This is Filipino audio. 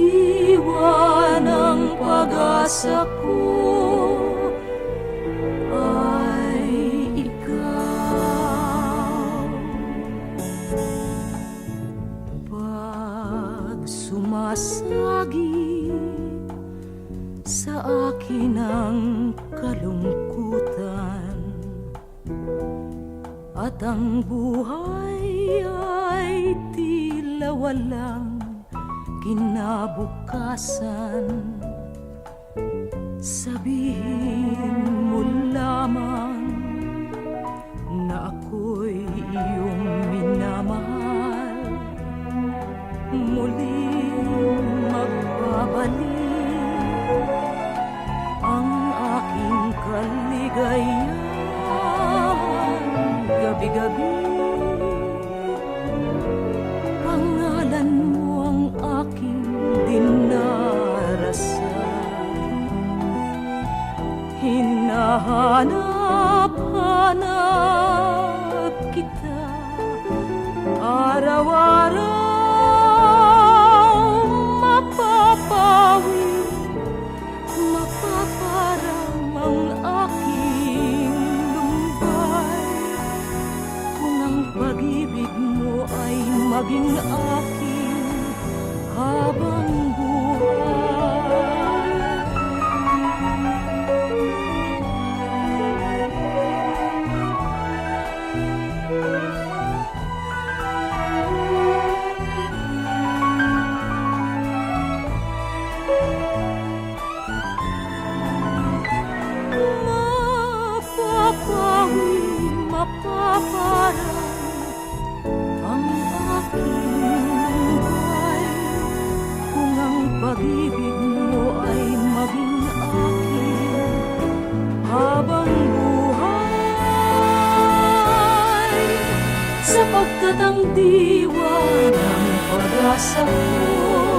iwan ang pag-asa ko ay ikaw. Pag sumasagi sa akin ang kalungkutan at ang buhay ay tila walang kinabukasan. Sabihin mo lamang na ako'y iyong minamahal. Muling magbabalik ang aking kaligayahan. Gabi-gabi Hinahanap-hanap kita. Araw-araw mapapawi Mapaparam ang aking lumbay Kung ang pag-ibig mo ay maging akin pag-ibig mo ay maging habang buhay Sapagkat ang diwa ng pag-asa ko